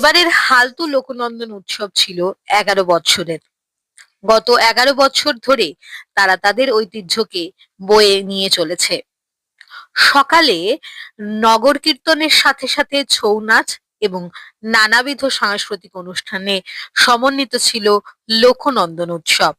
এবারের হালতু লোকনন্দন উৎসব ছিল এগারো বছরের গত এগারো বছর ধরে তারা তাদের ঐতিহ্যকে বয়ে নিয়ে চলেছে। সকালে নগর কীর্তনের সাথে সাথে ছৌ নাচ এবং নানাবিধ সাংস্কৃতিক অনুষ্ঠানে সমন্বিত ছিল লোকনন্দন উৎসব।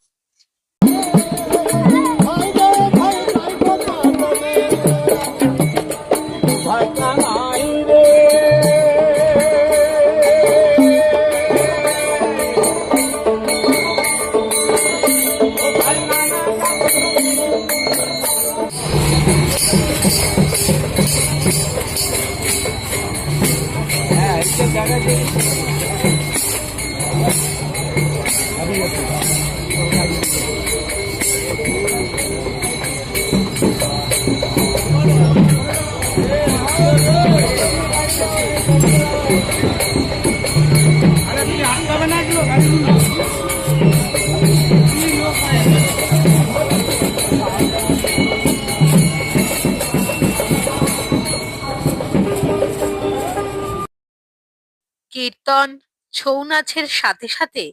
কীর্তন, ছৌ নাচের সাথে সাথে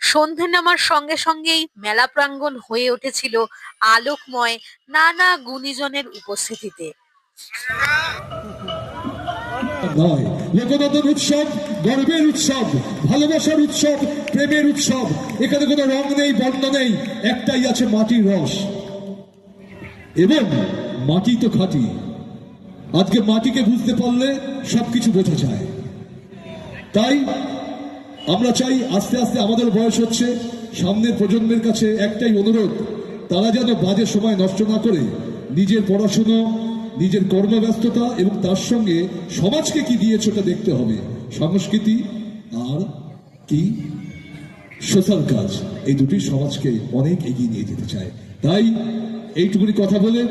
সন্ধে নামার সঙ্গে সঙ্গেই মেলা প্রাঙ্গণ হয়ে উঠেছিল আলোকময় নানা গুণীজনের উপস্থিতিতে। নয় উৎসব, গর্বের উৎসব, ভালোবাসার উৎসব, প্রেমের উৎসব। এখানে কোনো রং নেই, বর্ণ নেই, একটাই আছে মাটির রস। এবং মাটি তো খাঁটি। আজকে মাটিকে বুঝতে পারলে সবকিছু বোঝা যায়। তাই আমরা চাই আস্তে আস্তে আমাদের বয়স হচ্ছে, সামনের প্রজন্মের কাছে একটাই অনুরোধ, তারা যেন বাজে সময় নষ্ট না করে নিজের পড়াশুনো, নিজের কর্মব্যস্ততা এবং তার সঙ্গে সমাজকে কি দিয়েছে ওটা দেখতে হবে। সংস্কৃতি আর কি? সোশ্যাল কাজ, এই দুটি সমাজকে অনেক এগিয়ে নিয়ে যেতে চায়। তাই এইটুকুনি কথা বলে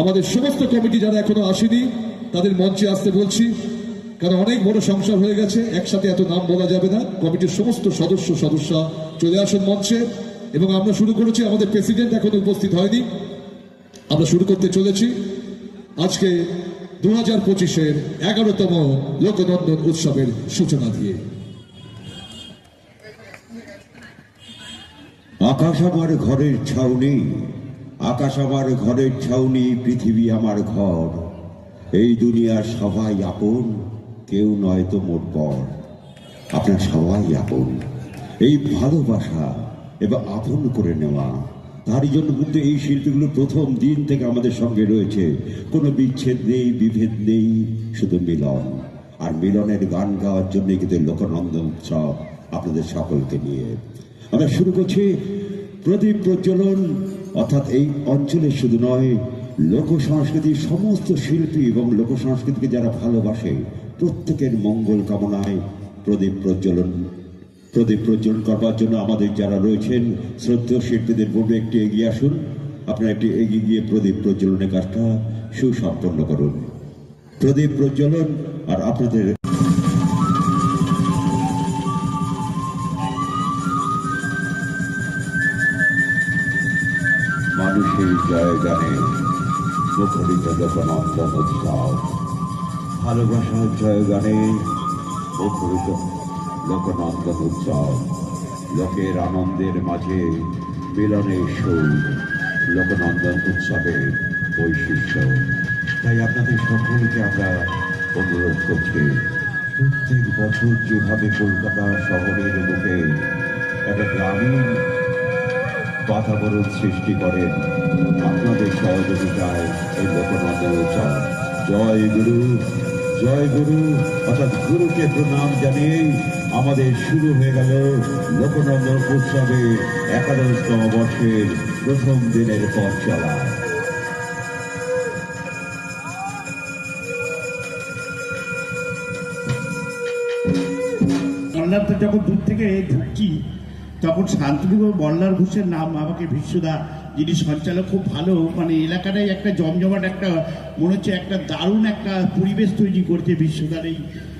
আমাদের সমস্ত কমিটি যারা এখনও আসেনি, তাদের মঞ্চে আসতে বলছি। কারণ অনেক বড় সংসার হয়ে গেছে, একসাথে এত নাম বলা যাবে না। কমিটির সমস্ত সদস্য সদস্য চলে আসুন মঞ্চে। এবং আমরা শুরু করেছি, আমাদের প্রেসিডেন্ট এখনও উপস্থিত হয়নি। আমরা শুরু করতে চলেছি। আজকে দু হাজার পঁচিশের এগারোতম লোকনন্দন উৎসবের সূচনা দিয়ে। আকাশ আমার ঘরের ছাউনি, আকাশ আমার ঘরের ছাউনি, পৃথিবী আমার ঘর। এই দুনিয়ার সবাই আপন কেউ নয় তো মোট পর। আপনার সবাই আপন। এই ভালোবাসা এবং আপন করে নেওয়া। তারই জন্য কিন্তু এই শিল্পীগুলো প্রথম দিন থেকে আমাদের সঙ্গে রয়েছে। কোনো বিচ্ছেদ নেই, বিভেদ নেই, শুধু মিলন। আর মিলনের গান গাওয়ার জন্য কিন্তু লোকনন্দন উৎসব আপনাদের সকলকে নিয়ে। আমরা শুরু করছি প্রদীপ প্রজ্বলন, অর্থাৎ এই অঞ্চলে শুধু নয় লোক সংস্কৃতির সমস্ত শিল্পী এবং লোক সংস্কৃতিকে যারা ভালোবাসে প্রত্যেকের মঙ্গল কামনায় প্রদীপ প্রজ্বলন। প্রদীপ প্রজ্বলন করবার জন্য আমাদের যারা রয়েছেন, শ্রদ্ধেয় শিল্পীদের বলবে, একটি এগিয়ে আসুন। আপনারা একটি এগিয়ে গিয়ে প্রদীপ প্রজ্বলনের কাজটা সুসম্পন্ন করুন। প্রদীপ প্রজ্বলন আর আপনাদের মানুষের জয় গানে মুখরিত লোকনন্দন উৎসব ভালোবাসার জয় গানে মুখরিত লোকনন্দন উৎসব লোকের আনন্দের মাঝে মিলনের সুর লোকনন্দন উৎসবের বৈশিষ্ট্য। তাই আপনাদের সকলকে আমরা অনুরোধ করছি, প্রত্যেক বছর যেভাবে কলকাতা শহরের বুকে একটা গ্রামীণ বাতাবরণ সৃষ্টি করেন, আপনাদের সহযোগিতায় এই লোকনাথের উৎসব জয় গুরু। জয় গুরু। অর্থাৎ গুরুকে প্রণাম জানিয়েই আমাদের শুরু হয়ে গেল লোকনন্দন উৎসবে একাদশতম বর্ষের প্রথম দিনের পথ চলা। যখন দূর থেকে ঢুকছি তখন শান্তনু মল্লার ঘোষের নাম আমাকে বিশ্বদা যিনি সঞ্চালক খুব ভালো। মানে এলাকাটাই একটা জমজমাট একটা, মনে হচ্ছে একটা দারুণ একটা পরিবেশ তৈরি করছে বিশ্বদার এই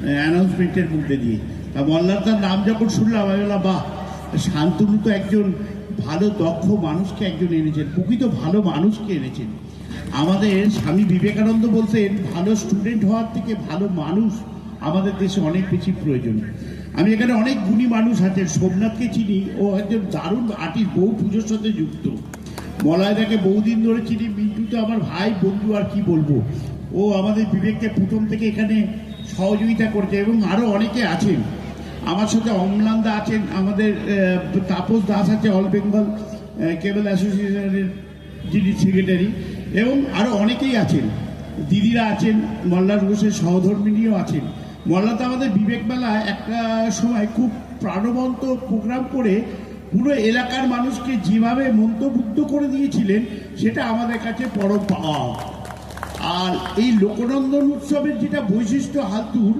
অ্যানাউন্সমেন্টের মধ্যে দিয়ে। তা মল্লারদার নাম যখন শুনলাম, আমি বললাম, বাহ, শান্তনু তো একজন ভালো, দক্ষ মানুষকে একজন এনেছেন, প্রকৃত ভালো মানুষকে এনেছেন। আমাদের স্বামী বিবেকানন্দ বলতেন ভালো স্টুডেন্ট হওয়ার থেকে ভালো মানুষ আমাদের দেশে অনেক বেশি প্রয়োজন। আমি এখানে অনেক গুণী মানুষ আছেন, সোমনাথকে চিনি, ও একজন দারুণ আর্টিস্ট বহু পুজোর সাথে যুক্ত। মলয়দাকে বহুদিন ধরে চিনি মিন্টু তো আমার ভাই, বন্ধু, আর কি বলব? ও আমাদের বিবেককে প্রথম থেকে এখানে সহযোগিতা করেছে এবং আরও অনেকে আছেন। আমার সাথে অম্লানদা আছেন, আমাদের তাপস দাস আছে, অল বেঙ্গল কেবল অ্যাসোসিয়েশনের যিনি সেক্রেটারি এবং আরও অনেকেই আছেন। দিদিরা আছেন, মল্লার ঘোষের সহধর্মিনীও আছেন। মল্লা তো আমাদের বিবেক মেলা একটা সময় খুব প্রাণবন্ত প্রোগ্রাম করে পুরো এলাকার মানুষকে যেভাবে মন্ত্রমুগ্ধ করে দিয়েছিলেন, সেটা আমাদের কাছে পরম পাওয়া। আর এই লোকনন্দন উৎসবের যেটা বৈশিষ্ট্য হাতুর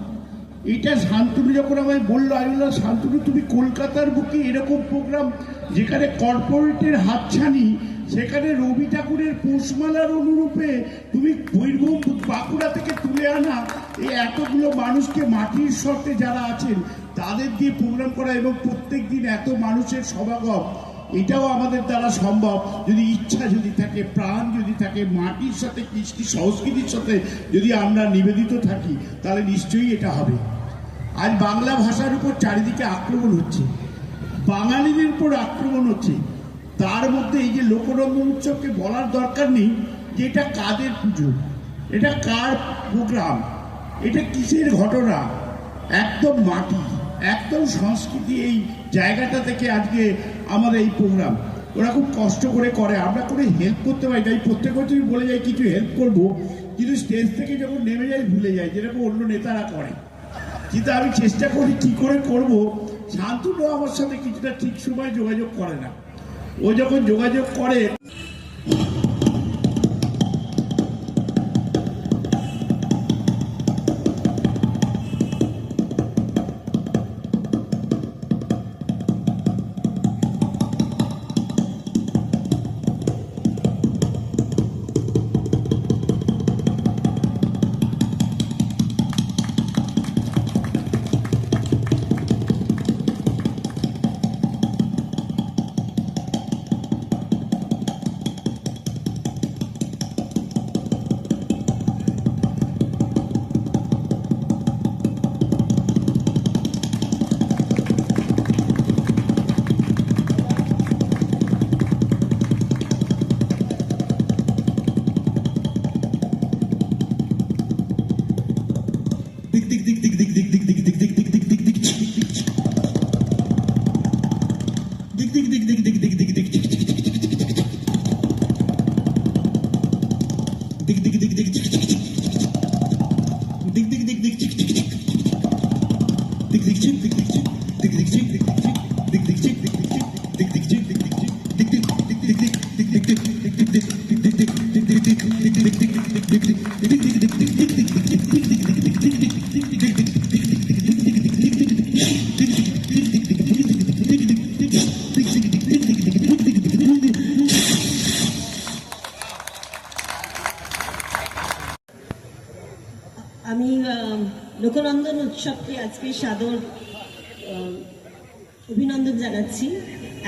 এটা শান্তনু যখন আমায় বলল আমি বললাম শান্তনু, তুমি কলকাতার বুকে এরকম প্রোগ্রাম যেখানে কর্পোরেটের হাতছানি, সেখানে রবি ঠাকুরের পৌষমালার অনুরূপে তুমি বীরভূম বাঁকুড়া থেকে তুলে আনা, এই এতগুলো মানুষকে মাটির শর্তে যারা আছেন তাদের দিয়ে প্রোগ্রাম করা এবং প্রত্যেক দিন এত মানুষের সমাগম, এটাও আমাদের দ্বারা সম্ভব। যদি ইচ্ছা যদি থাকে, প্রাণ যদি থাকে, মাটির সাথে, কৃষ্টি সংস্কৃতির সাথে যদি আমরা নিবেদিত থাকি, তাহলে নিশ্চয়ই এটা হবে। আজ বাংলা ভাষার উপর চারিদিকে আক্রমণ হচ্ছে। বাঙালিদের উপর আক্রমণ হচ্ছে। তার মধ্যে এই যে লোকরঞ্জন উৎসবকে বলার দরকার নেই, যে এটা কাদের পুজো? এটা কার প্রোগ্রাম? এটা কিসের ঘটনা? একদম মাটি। একদম সংস্কৃতি এই জায়গাটা থেকে আজকে আমাদের এই প্রোগ্রাম ওরা খুব কষ্ট করে করে, আমরা করে হেল্প করতে পারি তাই প্রত্যেক বছরই বলে যাই, কিছু হেল্প করব। কিন্তু স্টেজ থেকে যখন নেমে যাই, ভুলে যাই, যেরকম অন্য নেতারা করে। কিন্তু আমি চেষ্টা করি কি করে করব। শান্তনু আমার সাথে কিছুটা ঠিক সময় যোগাযোগ করে না। ও যখন যোগাযোগ করে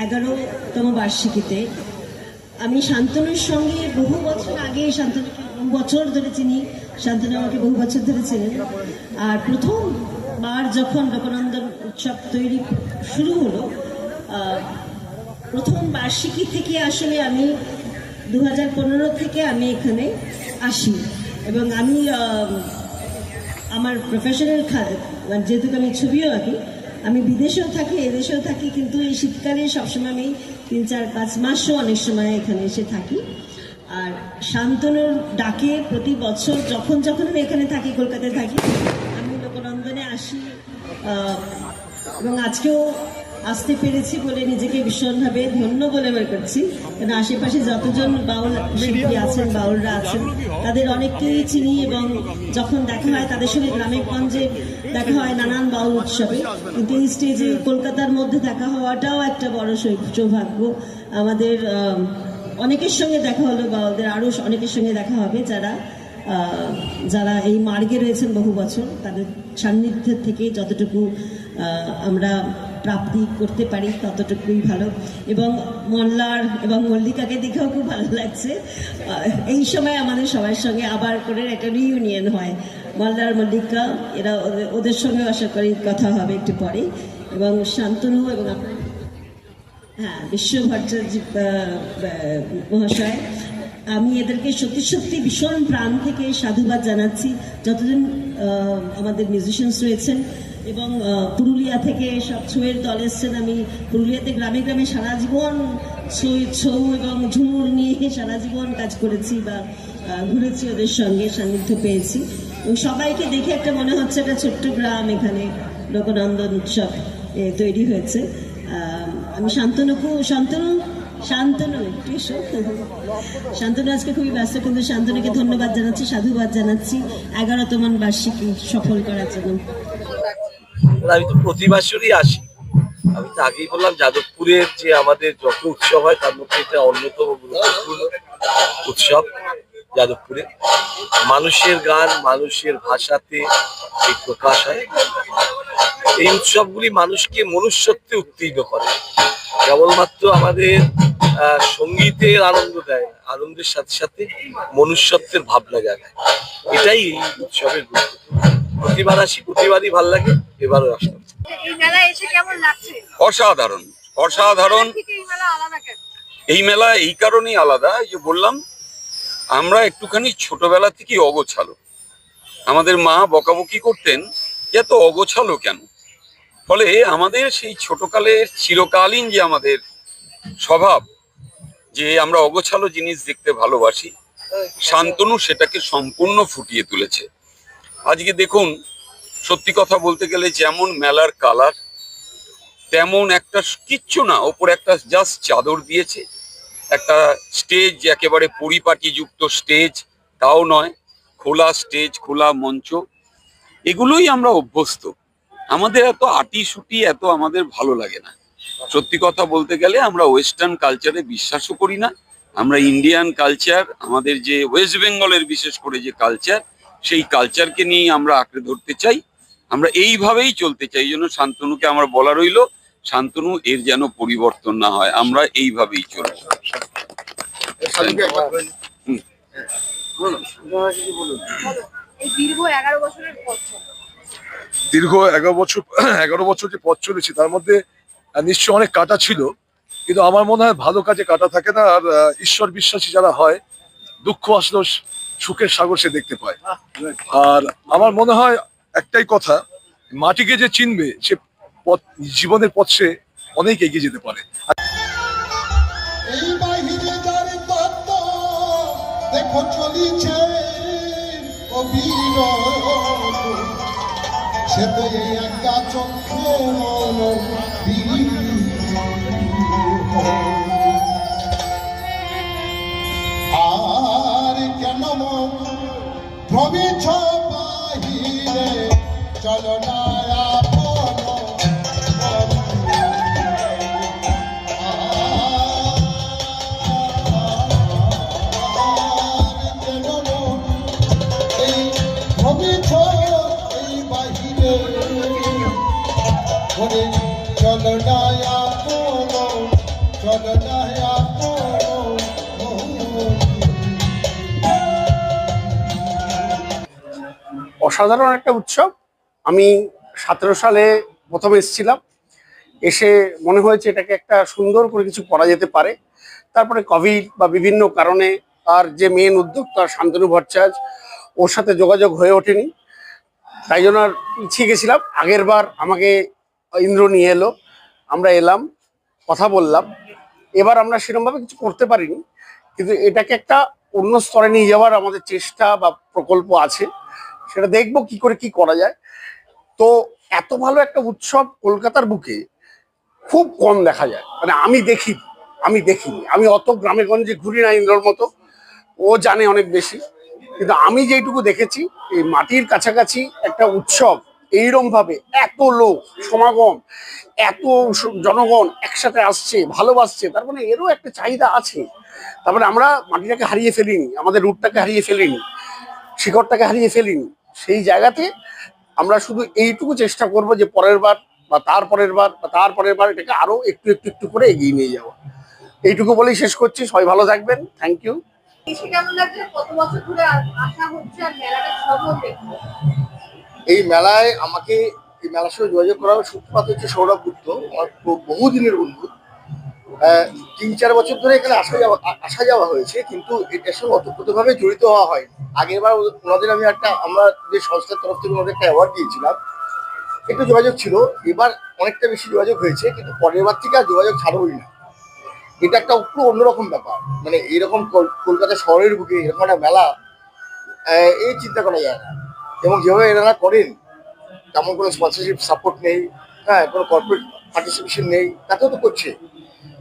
এগারোতম বার্ষিকীতে। আমি শান্তনুর সঙ্গে বহু বছর আগে শান্তনুকে বহু বছর ধরে চিনি। শান্তনু আমাকে বহু বছর ধরে ছিলেন আর প্রথমবার যখন লোকনন্দন উৎসব তৈরি শুরু হলো প্রথম বার্ষিকী থেকে আসলে আমি দু পনেরো থেকে আমি এখানে আসি। এবং আমি আমার প্রফেশনাল মানে যেহেতু আমি ছবিও আঁকি আমি বিদেশেও থাকি, এদেশেও থাকি, কিন্তু এই শীতকালে সবসময় আমি তিন, চার, পাঁচ মাসও অনেক সময় এখানে এসে থাকি। আর শান্তনুর ডাকে প্রতি বছর যখন যখন আমি এখানে থাকি, কলকাতায় থাকি, আমি লোকনন্দনে আসি এবং আজকেও আসতে পেরেছি বলে নিজেকে ভীষণভাবে ধন্য বলে মনে করছি। কারণ আশেপাশে যতজন বাউল শিল্পী আছেন, বাউলরা আছেন, তাদের অনেককেই চিনি এবং যখন দেখা হয় তাদের সঙ্গে গ্রামে গঞ্জে দেখা হয় নানান বাউল উৎসবে। কিন্তু এই স্টেজে কলকাতার মধ্যে দেখা হওয়াটাও একটা বড় সৌভাগ্য। আমাদের অনেকের সঙ্গে দেখা হলো বাউলদের আরও অনেকের সঙ্গে দেখা হবে যারা যারা এই মার্গে রয়েছেন বহু বছর, তাদের সান্নিধ্যের থেকে যতটুকু আমরা প্রাপ্তি করতে পারি ততটুকুই ভালো। এবং মল্লার এবং মল্লিকাকে দেখেও খুব ভালো লাগছে। এই সময় আমাদের সবার সঙ্গে আবার করে একটা রিইউনিয়ন হয়। মল্লার মল্লিকা, এরা ওদের- সঙ্গে আশা করি কথা হবে একটু পরে। এবং শান্তনু এবং হ্যাঁ বিশ্ব ভট্টাচার্য মহাশয়। আমি এদেরকে সত্যি সত্যি ভীষণ প্রাণ থেকে সাধুবাদ জানাচ্ছি। যতজন আমাদের মিউজিশিয়ানস রয়েছেন এবং পুরুলিয়া থেকে সব ছৌয়ের দল এসছেন। আমি পুরুলিয়াতে গ্রামে গ্রামে সারা জীবন ছৌ ছৌ এবং ঝুমুর নিয়ে সারা জীবন কাজ করেছি বা ঘুরেছি ওদের সঙ্গে, সান্নিধ্য পেয়েছি। সবাইকে দেখে একটা মনে হচ্ছে একটা ছোট্ট গ্রাম এখানে লোকনন্দন উৎসব তৈরি হয়েছে। আমি শান্তনুকু শান্তনু শান্তনু একটু এসো। শান্তনু আজকে খুবই ব্যস্ত, কিন্তু শান্তনুকে ধন্যবাদ জানাচ্ছি, সাধুবাদ জানাচ্ছি এগারোতমান বার্ষিকী সফল করার জন্য। আমি তো প্রতি বছরই আসি। আমি তো আগেই বললাম, যাদবপুরের যে আমাদের যত উৎসব হয়, তার মধ্যে এটা অন্যতম গুরুত্বপূর্ণ উৎসব। যাদবপুরে। মানুষের গান মানুষের ভাষাতে এই প্রকাশ হয়। এই উৎসবগুলি মানুষকে মনুষ্যত্বে উত্তীর্ণ করে। কেবলমাত্র আমাদের আহ, সঙ্গীতের আনন্দ দেয় না, আনন্দের সাথে সাথে মনুষ্যত্বের ভাবনা জাগায়। এটাই এই উৎসবের গুরুত্ব প্রতিবার আসি প্রতিবারই ভালো লাগে এবারও আসলাম। এই মেলায় এসে কেমন লাগছে? অসাধারণ অসাধারণ। এই মেলা এই মেলা কারণেই আলাদা যে বললাম আমরা একটুখানি ছোটবেলা থেকেই অগোছালো। আমাদের মা বকাবকি করতেন এত অগোছালো কেন? ফলে আমাদের সেই ছোটকালের চিরকালীন যে আমাদের স্বভাব, যে আমরা অগোছালো জিনিস দেখতে ভালোবাসি, শান্তনু সেটাকে সম্পূর্ণ ফুটিয়ে তুলেছে। আজকে দেখুন, সত্যি কথা বলতে গেলে যেমন মেলার কালার, তেমন একটা কিচ্ছু না, ওপর একটা জাস্ট চাদর দিয়েছে। একটা স্টেজ একেবারে পরিপাটি যুক্ত স্টেজ তাও নয়, খোলা স্টেজ খোলা মঞ্চ, এগুলোই আমরা অভ্যস্ত। আমাদের এত আটি সুটি এত আমাদের ভালো লাগে না। সত্যি কথা বলতে গেলে আমরা ওয়েস্টার্ন কালচারে বিশ্বাসও করি না। আমরা ইন্ডিয়ান কালচার আমাদের যে ওয়েস্ট বেঙ্গলের বিশেষ করে যে কালচার সেই কালচারকে নিয়ে আমরা আঁকড়ে ধরতে চাই। আমরা এইভাবেই চলতে চাই। এই জন্য শান্তনুকে আমার বলা রইল শান্তনু এর যেন পরিবর্তন না হয়। আমরা এইভাবেই চলবো। দীর্ঘ এগারো দীর্ঘ বছর এগারো বছর যে পথ চলেছি তার মধ্যে নিশ্চয় অনেক কাটা ছিল। কিন্তু আমার মনে হয় ভালো কাজে কাটা থাকে না আর ঈশ্বর বিশ্বাসী যারা হয় দুঃখ আসলেও সুখের সাগর সে দেখতে পায়। আর আমার মনে হয় একটাই কথা মাটিকে যে চিনবে সে পথ জীবনের পথ অনেক এগিয়ে যেতে পারে। এই বাহিরে যার আর কেন বাহিরে? চলো অসাধারণ একটা উৎসব। আমি সতেরো সালে প্রথম এসেছিলাম। এসে মনে হয়েছে এটাকে একটা সুন্দর করে কিছু করা যেতে পারে। তারপরে কোভিড বা বিভিন্ন কারণে আর যে মেন উদ্যোক্তা শান্তনু ভট্টাচার্য, ওর সাথে যোগাযোগ হয়ে ওঠেনি। তাই জন্য আর পিছিয়ে গেছিলাম। আগের বার আমাকে ইন্দ্র নিয়ে এলো। আমরা এলাম, কথা বললাম। এবার আমরা সেরকমভাবে কিছু করতে পারিনি, কিন্তু এটাকে একটা অন্য স্তরে নিয়ে যাওয়ার আমাদের চেষ্টা বা প্রকল্প আছে। সেটা দেখব কি করে কি করা যায়। তো এত ভালো একটা উৎসব কলকাতার বুকে খুব কম দেখা যায়। মানে আমি দেখি, আমি দেখিনি। আমি অত গ্রামে গঞ্জে ঘুরি না ইন্দ্রর মতো। ও জানে অনেক বেশি। কিন্তু আমি যেইটুকু দেখেছি, এই মাটির কাছাকাছি একটা উৎসব এইরকম ভাবে এত লোক, সমাগম, এত জনগণ একসাথে আসছে, ভালোবাসছে, তার মানে এরও একটা চাহিদা আছে। তারপরে আমরা মাটিটাকে হারিয়ে ফেলিনি, আমাদের রুটটাকে হারিয়ে ফেলিনি, শিকড়টাকে হারিয়ে ফেলিনি। সেই জায়গাতে আমরা শুধু এইটুকু চেষ্টা করব যে পরের বার বা তার পরের বার বা তার পরের বার এটাকে আরও একটু একটু একটু করে এগিয়ে নিয়ে যাওয়া। এইটুকু বলেই শেষ করছি, সবাই ভালো থাকবেন থ্যাংক ইউ কত বছর ধরে আসা হচ্ছে এই মেলায় আমাকে, এই মেলার সঙ্গে যোগাযোগ করার সূত্রপাত হচ্ছে সৌরভ গুপ্ত, আমার বহুদিনের বন্ধু। তিন চার বছর ধরে এখানে আসা যাওয়া আসা যাওয়া হয়েছে, কিন্তু এটার সঙ্গে অতপ্রতভাবে জড়িত হওয়া হয় আগের বার ওনাদের আমি একটা, আমরা যে সংস্থার তরফ থেকে ওনাদের একটা অ্যাওয়ার্ড দিয়েছিলাম, একটু যোগাযোগ ছিল। এবার অনেকটা বেশি যোগাযোগ হয়েছে, কিন্তু পরের বার থেকে আর যোগাযোগ ছাড়বই না। এটা একটা একটু অন্যরকম ব্যাপার। মানে এরকম কল- কলকাতা শহরের বুকে এরকম একটা মেলা এই চিন্তা করা যায় না। এবং যেভাবে এনারা করেন, তেমন কোনো স্পন্সরশিপ সাপোর্ট নেই হ্যাঁ কোনো কর্পোরেট পার্টিসিপেশন নেই, তাতেও তো করছে।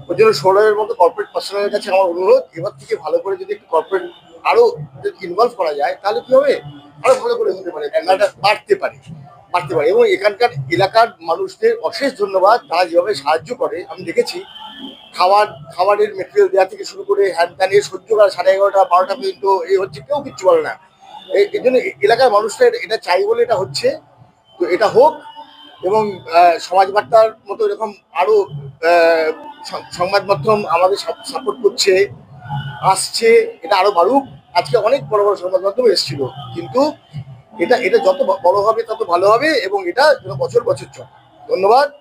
ওই জন্য সৌরভের মতো কর্পোরেট পার্সোনালের কাছে আমার অনুরোধ, এবার থেকে ভালো করে যদি একটু কর্পোরেট আরও যদি ইনভলভ করা যায়, তাহলে কি হবে? আরও ভালো করে হতে পারে মেলাটা বাড়তে পারে বাড়তে পারে। এবং এখানকার এলাকার মানুষদের অশেষ ধন্যবাদ, তারা যেভাবে সাহায্য করে, আমি দেখেছি, খাবার, খাবারের মেটেরিয়াল দেওয়া থেকে শুরু করে হ্যান ত্যান এর সহ্য করা সাড়ে এগারোটা, বারোটা পর্যন্ত এই হচ্ছে, কেউ কিচ্ছু বলে না। এই জন্য এলাকার মানুষরা এটা- চাই বলে এটা হচ্ছে। তো এটা হোক এবং সমাজ বার্তার মতো এরকম আরও সংবাদ মাধ্যম আমাদের সাপোর্ট করছে, আসছে, এটা আরও বাড়ুক। আজকে অনেক বড় বড় সংবাদ মাধ্যম এসেছিল, কিন্তু এটা এটা যত বড় হবে তত ভালো হবে এবং এটা বছর বছর চলে। ধন্যবাদ।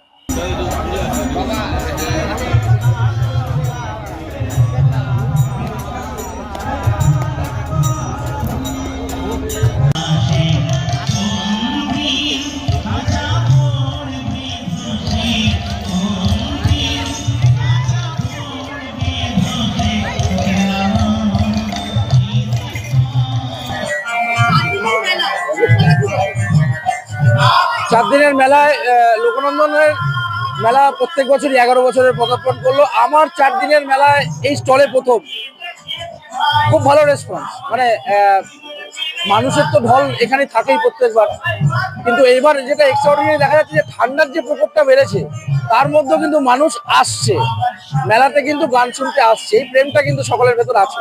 চার দিনের মেলায় লোকনন্দনের মেলা প্রত্যেক বছরই এগারো বছরের পদার্পণ করল। আমার চার দিনের মেলায় এই স্টলে প্রথম। খুব ভালো রেসপন্স মানে মানুষের তো ঢল এখানে থাকেই প্রত্যেকবার। কিন্তু এইবার যেটা এক্সট্রাঅর্ডিনারি দেখা যাচ্ছে যে ঠান্ডার যে প্রকোপটা বেড়েছে, তার মধ্যেও কিন্তু মানুষ আসছে। মেলাতে কিন্তু গান শুনতে আসছে। এই প্রেমটা কিন্তু সকলের ভেতর আছে।